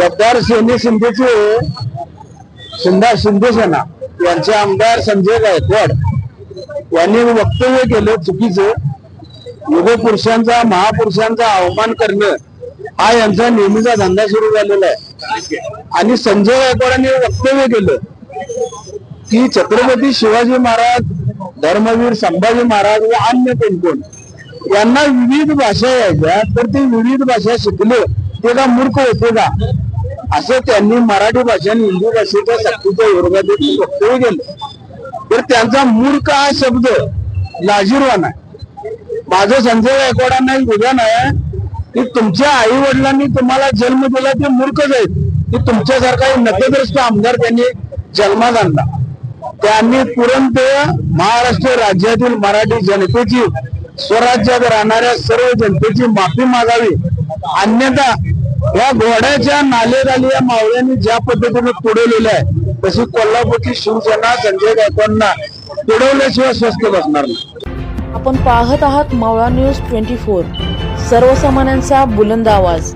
गद्दार सेने शिंदेचे शिंदा शिंदे सेना यांचे आमदार संजय गायकवाड. यांनी वक्तव्य केलं चुकीचं. युगपुरुषांचा महापुरुषांचा अवमान करणं हा यांचा नेहमीचा धंदा सुरू झालेला आहे. आणि संजय गायकवाडांनी वक्तव्य केलं की छत्रपती शिवाजी महाराज धर्मवीर संभाजी महाराज व अन्य कोण कोण यांना विविध भाषा यायच्या तर ते विविध भाषा शिकलं. ते का मूर्ख होते का? असं त्यांनी मराठी भाषा आणि हिंदी भाषेच्या सक्तीच्या विरोधात एक वक्तव्य केलं तर त्यांचा मूर्ख हा शब्द लाजीरवान आहे. माझं संजय गायकवाडांना एक विधान आहे की तुमच्या आई वडिलांनी तुम्हाला जन्म दिला ते मूर्खच आहेत. की तुमच्यासारखा एक नतद्रष्ट आमदार त्यांनी जन्मात आणला. त्यांनी तुरंत महाराष्ट्र राज्यातील मराठी जनतेची स्वराज्यात राहणाऱ्या सर्व जनतेची माफी मागावी. अन्यथा या घोड्याच्या नालेगाली या मावळ्यांनी ज्या पद्धतीने तुडवलेलं आहे तशी कोल्हापूरची शिवसेना संजय गायकवाडांना तुडवल्याशिवाय स्वस्त बसणार नाही. आपण पाहत आहात मावळा न्यूज ट्वेंटी फोर. सर्वसामान्यांचा बुलंद आवाज.